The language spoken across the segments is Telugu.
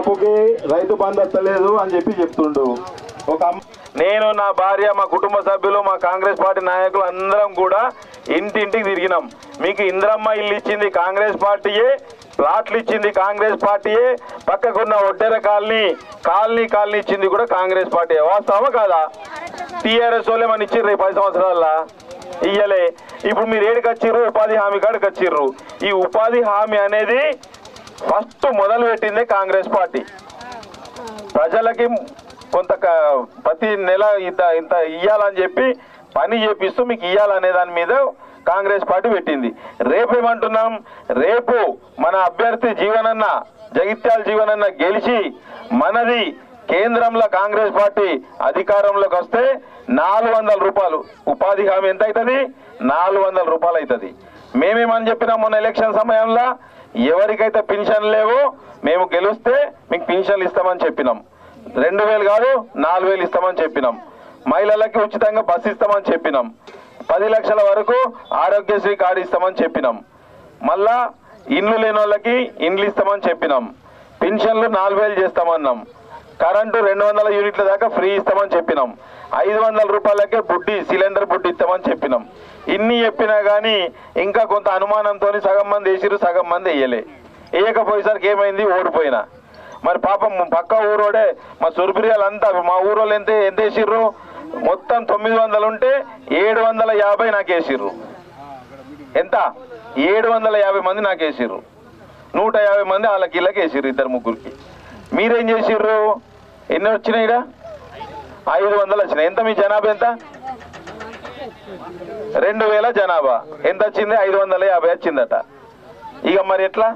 మంది వస్తలేదు అని చెప్పి చెప్తుండు. ఒక నేను నా భార్య మా కుటుంబ సభ్యులు మా కాంగ్రెస్ పార్టీ నాయకులు అందరం కూడా ఇంటింటికి తిరిగినాం. మీకు ఇంద్రమ్మ ఇల్లు ఇచ్చింది కాంగ్రెస్ పార్టీయే ప్లాట్లు ఇచ్చింది కాంగ్రెస్ పార్టీయే పక్కకున్న ఒడ్డెర కాలనీ కాలనీ కాలనీ ఇచ్చింది కూడా కాంగ్రెస్ పార్టీ వాస్తవమా కాదా? టీఆర్ఎస్ వాళ్ళే మన ఇచ్చిర్రు ఈ పది సంవత్సరాల ఇయ్యలే. ఇప్పుడు మీరు ఏడికి వచ్చిర్రు? ఉపాధి హామీ కాడికి వచ్చిర్రు? ఈ ఉపాధి హామీ అనేది ఫస్ట్ మొదలు పెట్టిందే కాంగ్రెస్ పార్టీ. ప్రజలకి కొంత క- ప్రతి నెల ఇంత ఇంత ఇయ్యాలని చెప్పి పని చేపిస్తూ మీకు ఇయ్యాలనే దాని మీద కాంగ్రెస్ పార్టీ పెట్టింది. రేపు ఏమంటున్నాం రేపు మన అభ్యర్థి జీవనన్న జగిత్యాల జీవనన్న గెలిచి మనది కేంద్రంలో కాంగ్రెస్ పార్టీ అధికారంలోకి వస్తే నాలుగు వందల రూపాయలు. ఉపాధి హామీ ఎంత అవుతుంది నాలుగు వందల రూపాయలు అవుతుంది మేమేమని చెప్పినా మొన్న ఎలక్షన్ సమయంలో ఎవరికైతే పెన్షన్ లేవో మేము గెలిస్తే మీకు పెన్షన్లు ఇస్తామని చెప్పినాం. రెండు వేలు కాదు నాలుగు వేలు ఇస్తామని చెప్పినాం. మహిళలకి ఉచితంగా బస్సు ఇస్తామని చెప్పినాం. పది లక్షల వరకు ఆరోగ్యశ్రీ కార్డు ఇస్తామని చెప్పినాం. మళ్ళా ఇండ్లు లేని వాళ్ళకి ఇండ్లు ఇస్తామని చెప్పినాం. పెన్షన్లు నాలుగు వేలు చేస్తామన్నాం. కరెంటు రెండు వందల యూనిట్ల దాకా ఫ్రీ ఇస్తామని చెప్పినాం. ఐదు వందల రూపాయలకే బుడ్డి సిలిండర్ బుడ్డి ఇస్తామని చెప్పినాం. ఇన్ని చెప్పినా కానీ ఇంకా కొంత అనుమానంతో సగం మంది వేసిరు సగం మంది వేయలే. వేయకపోయేసరికి ఏమైంది? ఓడిపోయినా. మరి పాపం పక్క ఊరోడే మా సురపిరియాలంతా మా ఊరోళ్ళు ఎంత ఎంత వేసిర్రు? మొత్తం తొమ్మిది వందలు ఉంటే ఏడు వందల యాభై నాకు వేసిర్రు. ఎంత? ఏడు వందల యాభై మంది నాకు వేసిర్రు. నూట యాభై మంది వాళ్ళకి ఇళ్ళకి వేసిర్రు ఇద్దరు ముగ్గురికి. మీరేం చేసిర్రు? ఎన్ని వచ్చినాయి ఐదు వందలు వచ్చినాయి. ఎంత మీ జనాభా ఎంత? రెండు వేల జనాభా. ఎంత వచ్చింది? ఐదు వందల యాభై వచ్చిందట. ఇక మరి ఎట్లా?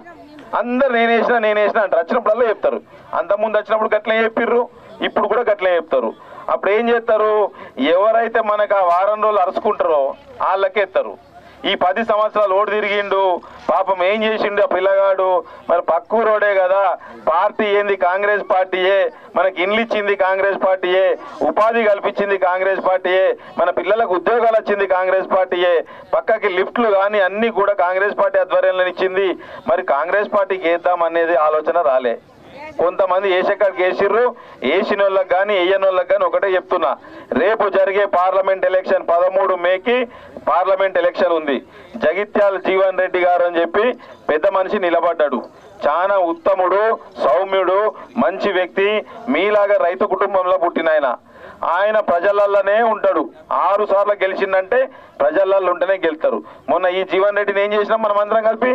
అందరు నేను వేసిన నేను వేసిన అంటారు. వచ్చినప్పుడల్లా చెప్తారు. అంతకుముందు వచ్చినప్పుడు గట్లే చెప్పిర్రు. ఇప్పుడు కూడా గట్లే చెప్తారు. అప్పుడు ఏం చేస్తారు? ఎవరైతే మనకు ఆ వారం రోజులు అరుచుకుంటారో వాళ్ళకే ఎత్తారు ఈ పది సంవత్సరాలు ఓడి తిరిగిండు. పాపం ఏం చేసిండు ఆ పిల్లగాడు? మరి పక్కూరోడే కదా. పార్టీ ఏంది? కాంగ్రెస్ పార్టీయే. మనకి ఇండ్లు ఇచ్చింది కాంగ్రెస్ పార్టీయే. ఉపాధి కల్పించింది కాంగ్రెస్ పార్టీయే. మన పిల్లలకు ఉద్యోగాలు వచ్చింది కాంగ్రెస్ పార్టీయే. పక్కకి లిఫ్ట్లు కానీ అన్ని కూడా కాంగ్రెస్ పార్టీ ఆధ్వర్యంలో ఇచ్చింది. మరి కాంగ్రెస్ పార్టీకి వేద్దాం అనేది ఆలోచన రాలే. కొంతమంది ఏసెక్కడికి వేసిర్రు? వేసిన వాళ్ళకి కానీ వేయని వాళ్ళకి కానీ ఒకటే చెప్తున్నా. రేపు జరిగే పార్లమెంట్ ఎలక్షన్ పదమూడు మేకి పార్లమెంట్ ఎలక్షన్ ఉంది. జగిత్యాల జీవన్ రెడ్డి గారు అని చెప్పి పెద్ద మనిషి నిలబడ్డాడు. చాలా ఉత్తముడు సౌమ్యుడు మంచి వ్యక్తి మీలాగా రైతు కుటుంబంలో పుట్టిన ఆయన. ఆయన ప్రజలల్లోనే ఉంటాడు. ఆరు సార్లు గెలిచిందంటే ప్రజలల్లో ఉంటేనే గెలుస్తారు మొన్న ఈ జీవన్ రెడ్డిని ఏం చేసినాం? మనం అందరం కలిపి?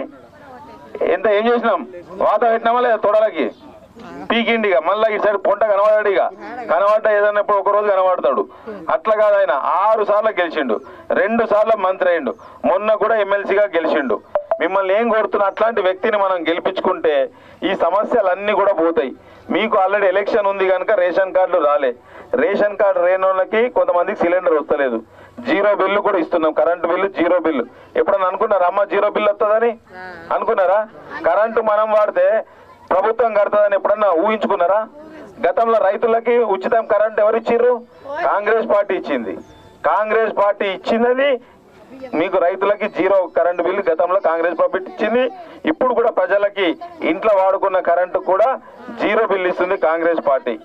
ఎంత ఏం చేసినాం? వాత పెట్టినామా లేదా తొడలకి? పీకిండిగా మళ్ళీ ఈ సైడ్ పొంట కనబడాడు ఇక. కనబడ్డ ఏదైనా ఇప్పుడు ఒక రోజు కనబడతాడు. అట్లా కాదు ఆయన. ఆరు సార్లు గెలిచిండు. రెండు సార్లు మంత్రి అయిండు. మొన్న కూడా ఎమ్మెల్సీగా గెలిచిండు. మిమ్మల్ని ఏం కోరుతున్నా అట్లాంటి వ్యక్తిని మనం గెలిపించుకుంటే ఈ సమస్యలన్నీ కూడా పోతాయి. మీకు ఆల్రెడీ ఎలక్షన్ ఉంది కనుక రేషన్ కార్డులు రాలే. రేషన్ కార్డు లేని వాళ్ళకి కొంతమందికి సిలిండర్ వస్తలేదు. జీరో బిల్లు కూడా ఇస్తున్నాం. Current bill zero bill. ఎప్పుడన్నా అనుకున్నారా? అమ్మ జీరో బిల్లు వస్తుందని అనుకున్నారా? కరెంటు మనం వాడితే ప్రభుత్వం కడతాదని ఎప్పుడన్నా ఊహించుకున్నారా? గతంలో రైతులకి ఉచితం కరెంట్ ఎవరు ఇచ్చిర్రు కాంగ్రెస్ పార్టీ ఇచ్చింది. కాంగ్రెస్ పార్టీ ఇచ్చినది మీకు రైతులకి జీరో కరెంటు బిల్లు గతంలో కాంగ్రెస్ పంపించింది ఇచ్చింది. ఇప్పుడు కూడా ప్రజలకి ఇంట్లో వాడుకున్న కరెంటు కూడా జీరో బిల్లు ఇస్తుంది కాంగ్రెస్ పార్టీ.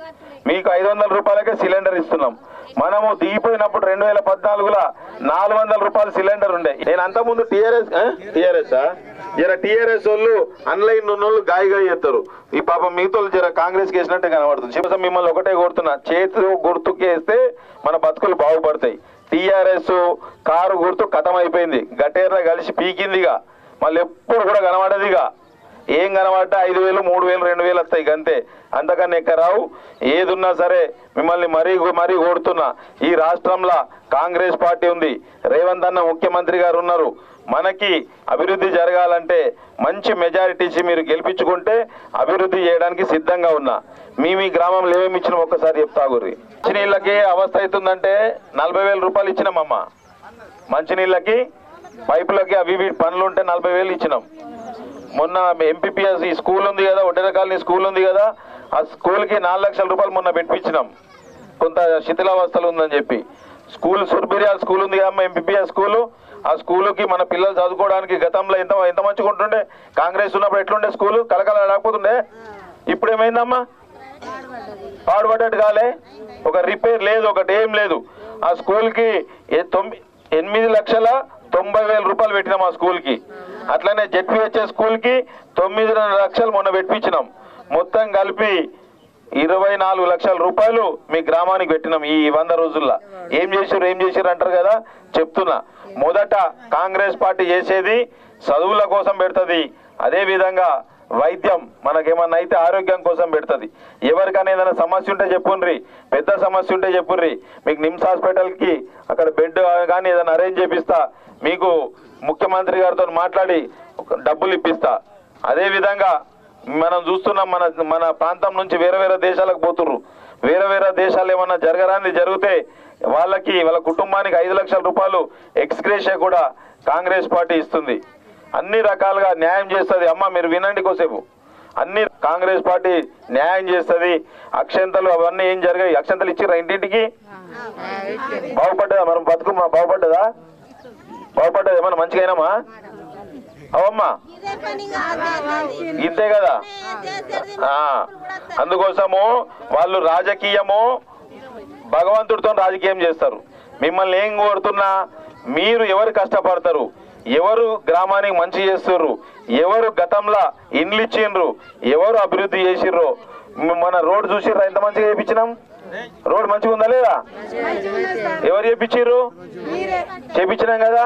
మీకు ఐదు వందల రూపాయలకే సిలిండర్ ఇస్తున్నాం. మనము దిగిపోయినప్పుడు రెండు వేల పద్నాలుగులో నాలుగు వందల రూపాయలు సిలిండర్ ఉండే. నేను అంతకుముందు టీఆర్ఎస్ టీఆర్ఎస్ జర టీఆర్ఎస్ వాళ్ళు ఆన్లైన్ ఉన్నోళ్ళు గాయగా గాయ చేస్తారు. ఈ పాప మిగతా జర కాంగ్రెస్ వేసినట్టే కనబడుతుంది. చివరి మిమ్మల్ని ఒకటే కోరుతున్నా. చేతి గుర్తుకేస్తే మన బతుకులు బాగుపడతాయి. టీఆర్ఎస్ కారు గుర్తు కథమైపోయింది. అయిపోయింది కలిసి పీకిందిగా. మళ్ళీ ఎప్పుడు కూడా కనబడదిగా. ఏం కనబడ్డా ఐదు వేలు మూడు వేలు రెండు వేలు వస్తాయి అంతే అంతకన్నా ఎక్కరావు ఏదున్నా సరే మిమ్మల్ని మరీ మరీ కోరుతున్నా ఈ రాష్ట్రంలో కాంగ్రెస్ పార్టీ ఉంది. రేవంత్ అన్న ముఖ్యమంత్రి గారు ఉన్నారు. మనకి అభివృద్ధి జరగాలంటే మంచి మెజారిటీ ఇచ్చి మీరు గెలిపించుకుంటే అభివృద్ధి చేయడానికి సిద్ధంగా ఉన్నా. మీ మీ గ్రామంలో ఏమేమి ఇచ్చిన ఒక్కసారి చెప్తా గురి మంచినీళ్ళకి అవస్థ అవుతుందంటే నలభై వేల రూపాయలు ఇచ్చినామమ్మ. మంచినీళ్ళకి పైపులకి అవి ఇవి పనులు ఉంటే నలభై వేలు ఇచ్చినాం. మొన్న ఎంపీపీఎస్ ఈ స్కూల్ ఉంది కదా ఒడ్డెర కాలనీ స్కూల్ ఉంది కదా ఆ స్కూల్కి నాలుగు లక్షల రూపాయలు మొన్న పెట్టించినాం కొంత శిథిలావస్థలు ఉందని చెప్పి. స్కూల్ సుర్బిరియా స్కూల్ ఉంది కదా ఎంపీపీఎస్ స్కూలు. ఆ స్కూలుకి మన పిల్లలు చదువుకోవడానికి గతంలో ఎంత ఎంత మంచిగా ఉంటుండే? కాంగ్రెస్ ఉన్నప్పుడు ఎట్లుండే స్కూల్? కలకల రాకపోతుండే? ఇప్పుడు ఏమైందమ్మా పాడుపడ్డట్టు కాలే. ఒక రిపేర్ లేదు ఒకటి ఏం లేదు. ఆ స్కూల్కి తొమ్మిది ఎనిమిది లక్షల తొంభై వేల రూపాయలు పెట్టినాం ఆ స్కూల్కి. అట్లనే జెడ్పిహెచ్ఎస్ స్కూల్కి తొమ్మిదిన్నర లక్షలు మొన్న పెట్టించినాం. మొత్తం కలిపి ఇరవై నాలుగు లక్షల రూపాయలు మీ గ్రామానికి పెట్టినాం ఈ వంద రోజుల్లో. ఏం చేసారు ఏం చేసారు అంటారు కదా? చెప్తున్నా. మొదట కాంగ్రెస్ పార్టీ చేసేది చదువుల కోసం పెడుతుంది. అదే విధంగా వైద్యం మనకేమన్నా అయితే ఆరోగ్యం కోసం పెడుతుంది. ఎవరికైనా ఏదైనా సమస్య ఉంటే చెప్పుండ్రి. పెద్ద సమస్య ఉంటే చెప్పుర్రి మీకు నిమ్స్ హాస్పిటల్కి అక్కడ బెడ్ కానీ ఏదైనా అరేంజ్ చేపిస్తా. మీకు ముఖ్యమంత్రి గారితో మాట్లాడి డబ్బులు ఇప్పిస్తా. అదే విధంగా మనం చూస్తున్నాం మన మన ప్రాంతం నుంచి వేరే వేరే దేశాలకు పోతుర్రు. వేరే వేరే దేశాలు ఏమన్నా జరగరాని జరిగితే వాళ్ళకి వాళ్ళ కుటుంబానికి ఐదు లక్షల రూపాయలు ఎక్స్గ్రేషియా కూడా కాంగ్రెస్ పార్టీ ఇస్తుంది. అన్ని రకాలుగా న్యాయం చేస్తుంది. అమ్మ మీరు వినండి కోసేపు అన్ని కాంగ్రెస్ పార్టీ న్యాయం చేస్తుంది. అక్షంతలు అవన్నీ ఏం జరిగాయి? అక్షంతలు ఇచ్చిర్రా ఇంటింటికి? బాగుపడ్డదా మనం బతుకు? బాగుపడ్డదా? బాగుపడ్డది? ఏమన్నా మంచిగా అవమ్మా. ఇంతే కదా? అందుకోసము వాళ్ళు రాజకీయము భగవంతుడితో రాజకీయం చేస్తారు. మిమ్మల్ని ఏం కోరుతున్నా? మీరు ఎవరు కష్టపడతారు? ఎవరు గ్రామానికి మంచి చేస్తుర్రు? ఎవరు గతంలో ఇండ్లు ఇచ్చిండ్రు? ఎవరు అభివృద్ధి చేసిర్రు? మన రోడ్ చూసిర్రా? ఎంత మంచిగా చేపించినాం? రోడ్ మంచిగా ఉందా. లేదా ఎవరు చేపించిర్రు? చేపించినాం కదా?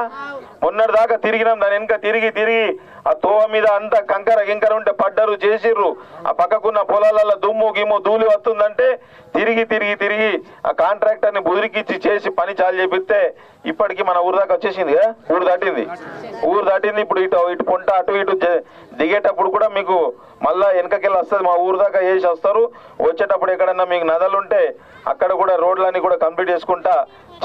మొన్నటి దాకా తిరిగినాం దాని వెనక తిరిగి తిరిగి ఆ తోవ మీద అంతా కంకర గింకర ఉంటే పడ్డరు చేసిర్రు. ఆ పక్కకున్న పొలాలలో దుమ్ము గిమ్ము ధూళి వస్తుందంటే తిరిగి తిరిగి తిరిగి ఆ కాంట్రాక్టర్ని బుదిరికిచ్చి చేసి పని చాలు చేపిస్తే ఇప్పటికి మన ఊరు దాకా వచ్చేసింది కదా? ఊరు దాటింది. ఊరు దాటింది ఇప్పుడు ఇటు ఇటు పొంట అటు ఇటు దిగేటప్పుడు కూడా మీకు మళ్ళా వెనకకెళ్ళి వస్తుంది. మా ఊరు దాకా వేసి వస్తారు. వచ్చేటప్పుడు ఎక్కడన్నా మీకు నదలు ఉంటే అక్కడ కూడా రోడ్లన్నీ కూడా కంప్లీట్ చేసుకుంటా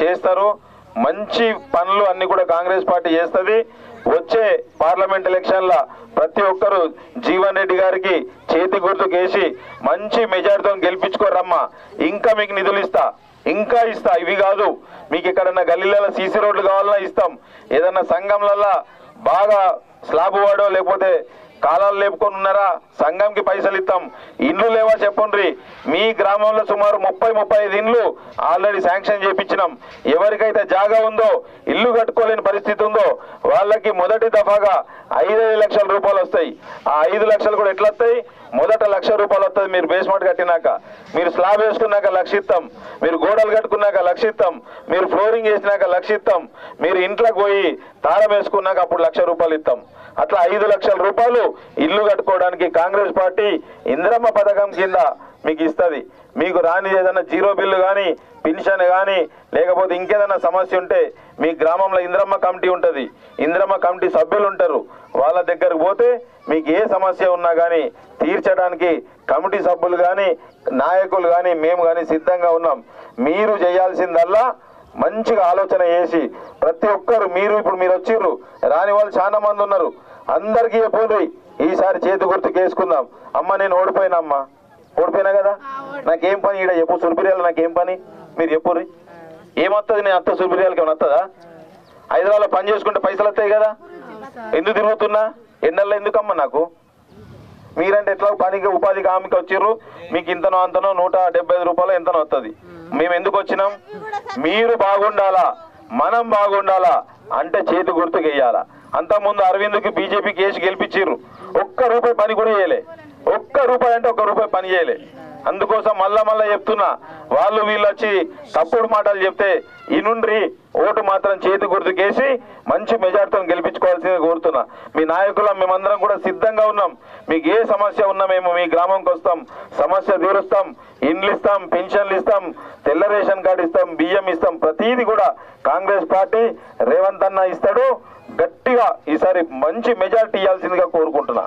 చేస్తారు. మంచి పనులు అన్ని కూడా కాంగ్రెస్ పార్టీ చేస్తుంది. వచ్చే పార్లమెంట్ ఎలక్షన్ల ప్రతి ఒక్కరు జీవన్ రెడ్డి గారికి చేతి గుర్తుకేసి మంచి మెజార్టీతో గెలిపించుకోరమ్మా. ఇంకా మీకు నిధులు ఇస్తా. ఇంకా ఇస్తా. ఇవి కాదు మీకు ఎక్కడన్నా గల్లీలలో సీసీ రోడ్లు కావాలన్నా ఇస్తాం. ఏదన్నా సంఘంలలో బాగా స్లాబ్ వాడో లేకపోతే కాలాలు లేపుకొని ఉన్నారా? సంఘంకి పైసలు ఇస్తాం ఇండ్లు లేవా చెప్పండి మీ గ్రామంలో సుమారు ముప్పై ముప్పై ఐదు ఇండ్లు ఆల్రెడీ శాంక్షన్ చేపించినాం. ఎవరికైతే జాగా ఉందో ఇల్లు కట్టుకోలేని పరిస్థితి ఉందో వాళ్ళకి మొదటి దఫాగా ఐదైదు లక్షల రూపాయలు వస్తాయి. ఆ ఐదు లక్షలు కూడా ఎట్లా వస్తాయి మొదట లక్ష రూపాయలు వస్తుంది మీరు బేస్మెంట్ కట్టినాక. మీరు స్లాబ్ వేసుకున్నాక లక్షిస్తాం మీరు గోడలు కట్టుకున్నాక లక్షిస్తాం మీరు ఫ్లోరింగ్ వేసినాక లక్షిస్తాం మీరు ఇంట్లోకి పోయి తాళం వేసుకున్నాక అప్పుడు లక్ష రూపాయలు ఇస్తాం అట్లా ఐదు లక్షల రూపాయలు ఇల్లు కట్టుకోవడానికి కాంగ్రెస్ పార్టీ ఇందిరమ్మ పథకం కింద మీకు ఇస్తుంది. మీకు రాని ఏదైనా జీరో బిల్లు కానీ పెన్షన్ కానీ లేకపోతే ఇంకేదైనా సమస్య ఉంటే మీ గ్రామంలో ఇంద్రమ్మ కమిటీ ఉంటుంది. ఇంద్రమ్మ కమిటీ సభ్యులు ఉంటారు. వాళ్ళ దగ్గరకు పోతే మీకు ఏ సమస్య ఉన్నా కానీ తీర్చడానికి కమిటీ సభ్యులు కానీ నాయకులు కానీ మేము కానీ సిద్ధంగా ఉన్నాం. మీరు చేయాల్సిందల్లా మంచిగా ఆలోచన చేసి ప్రతి ఒక్కరు మీరు ఇప్పుడు మీరు వచ్చిర్రు రాని వాళ్ళు చాలా మంది ఉన్నారు. అందరికీ పోయి ఈసారి చేతి గుర్తుకు వేసుకుందాం అమ్మ నేను ఓడిపోయినా అమ్మా. ఓడిపోయినా కదా? నాకేం పని? ఈడ చెప్పు సుర్పిరియాలు నాకేం పని? మీరు చెప్పుర్రి ఏమొస్తుంది నేను అత్త సుర్పిరియాలకి ఏమైనా వస్తుందా హైదరాబాద్లో పని చేసుకుంటే పైసలు వస్తాయి కదా? ఎందుకు తిరుగుతున్నా? ఎన్నెల్లో ఎందుకమ్మా నాకు? మీరంటే ఎట్లా పనికి ఉపాధి హామీకి వచ్చిర్రు? మీకు ఇంతనో అంతనో నూట డెబ్బై ఐదు రూపాయలు ఎంతనో వస్తుంది మేము ఎందుకు వచ్చినాం? మీరు బాగుండాలా? మనం బాగుండాలా? అంటే చేతి గుర్తుకు వేయాలా అంతకుముందు అరవింద్కి బీజేపీకి వేసి గెలిపించారు ఒక్క రూపాయి పని కూడా చేయలే. ఒక్క రూపాయి అంటే ఒక్క రూపాయి పని చేయలే. అందుకోసం మళ్ళా మళ్ళా చెప్తున్నా వాళ్ళు వీళ్ళు వచ్చి తప్పుడు మాటలు చెప్తే ఇనుండ్రి ఓటు మాత్రం చేతి గుర్తుకేసి మంచి మెజార్టీతో గెలిపించుకోవాల్సింది కోరుతున్నా. మీ నాయకులం మేమందరం కూడా సిద్ధంగా ఉన్నాం. మీకు ఏ సమస్య ఉన్నా మేము మీ గ్రామంకి వస్తాం. సమస్య తీరుస్తాం. ఇండ్లు ఇస్తాం పెన్షన్లు ఇస్తాం తెల్ల రేషన్ కార్డు ఇస్తాం బియ్యం ఇస్తాం. ప్రతిదీ కూడా కాంగ్రెస్ పార్టీ రేవంత్ అన్న ఇస్తాడు. గట్టిగా ఈసారి మంచి మెజార్టీ ఇవ్వాల్సిందిగా కోరుకుంటున్నా.